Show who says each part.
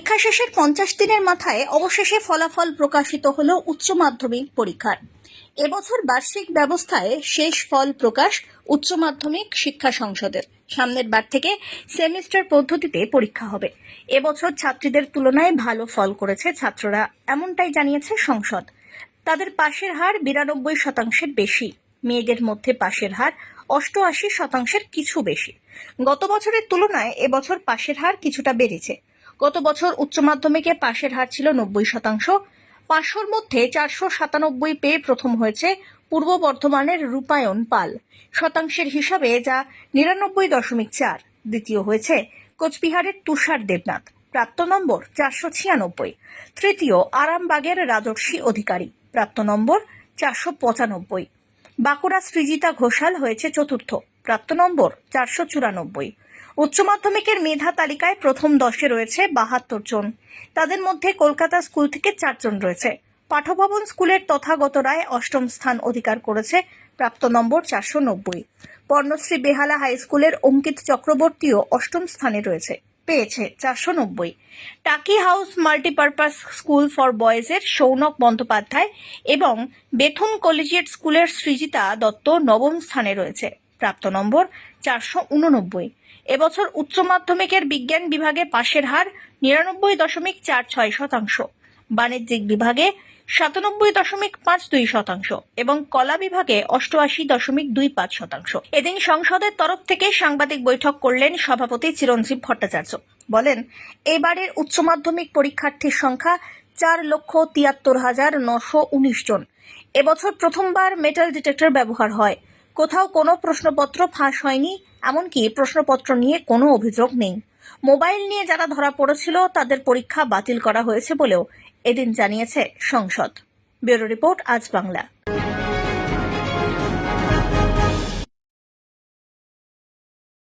Speaker 1: পরীক্ষা শেষের পঞ্চাশ দিনের মাথায় অবশেষে ফলাফল প্রকাশিত হল উচ্চ মাধ্যমিক পরীক্ষার। এবছর বার্ষিক ব্যবস্থায় শেষ ফল প্রকাশ উচ্চ মাধ্যমিক শিক্ষা সংসদের। সামনের বার থেকে সেমিস্টার পদ্ধতিতে পরীক্ষা হবে। এবছর ছাত্রীদের তুলনায় ভালো ফল করেছে ছাত্ররা, এমনটাই জানিয়েছে সংসদ। তাদের পাশের হার বিরানব্বই শতাংশের বেশি। মেয়েদের মধ্যে পাশের হার অষ্টআশি শতাংশের কিছু বেশি। গত বছরের তুলনায় এবছর পাশের হার কিছুটা বেড়েছে। গত বছর উচ্চ মাধ্যমিকে পাশের হার ছিল নব্বই শতাংশ। পাঁচশোর মধ্যে চারশো সাতানব্বই পেয়ে প্রথম হয়েছে পূর্ব বর্ধমানের রূপায়ণ পাল। শতাংশের হিসাবে যা নিরানব্বই দশমিক চার। দ্বিতীয় হয়েছে কোচবিহারের তুষার দেবনাথ। প্রাপ্ত নম্বর চারশো ছিয়ানব্বই। তৃতীয় আরামবাগের রাজর্ষি অধিকারী। প্রাপ্ত নম্বর চারশো পঁচানব্বই। বাঁকুড়া সৃজিতা ঘোষাল হয়েছে চতুর্থ। প্রাপ্ত নম্বর চারশো চুরানব্বই। উচ্চ মাধ্যমিকের মেধা তালিকায় প্রথম দশে রয়েছে বাহাত্তর জন। তাদের মধ্যে কলকাতা স্কুল থেকে চারজন রয়েছে। পাঠভবন স্কুলের তথাগত রায় অষ্টম স্থান অধিকার করেছে, প্রাপ্ত নম্বর চারশো নব্বই। পর্ণশ্রী বেহালা হাই স্কুলের অঙ্কিত চক্রবর্তীও অষ্টম স্থানে রয়েছে, পেয়েছে চারশো নব্বই। Taki house multipurpose school for বয়েজের Sounak Bandyopadhyay এবং বেথুন কলেজিয়েট স্কুলের সৃজিতা দত্ত নবম স্থানে রয়েছে। প্রাপ্ত নম্বর চারশো উননব্বই। এবছর উচ্চ মাধ্যমিকের বিজ্ঞান বিভাগে পাশের হার নিরানব্বই দশমিক চার ছয় শতাংশ, বাণিজ্যিক বিভাগে সাতানব্বই দশমিক পাঁচ দুই শতাংশ এবং কলা বিভাগে অষ্টআশি দশমিক দুই পাঁচ শতাংশ। এদিন সংসদের তরফ থেকে সাংবাদিক বৈঠক করলেন সভাপতি চিরঞ্জীব ভট্টাচার্য। বলেন, এবারের উচ্চ মাধ্যমিক পরীক্ষার্থীর সংখ্যা চার লক্ষ তিয়াত্তর হাজার নশো উনিশ জন। এবছর প্রথমবার মেটাল ডিটেক্টর ব্যবহার হয়। কোথাও কোনো প্রশ্নপত্র ফাঁস হয়নি, এমনকি প্রশ্নপত্র নিয়ে কোনো অভিযোগ নেই। মোবাইল নিয়ে যারা ধরা পড়েছিল, তাদের পরীক্ষা বাতিল করা হয়েছে বলেও এদিন জানিয়েছে সংসদ। ব্যুরো রিপোর্ট আজ বাংলা।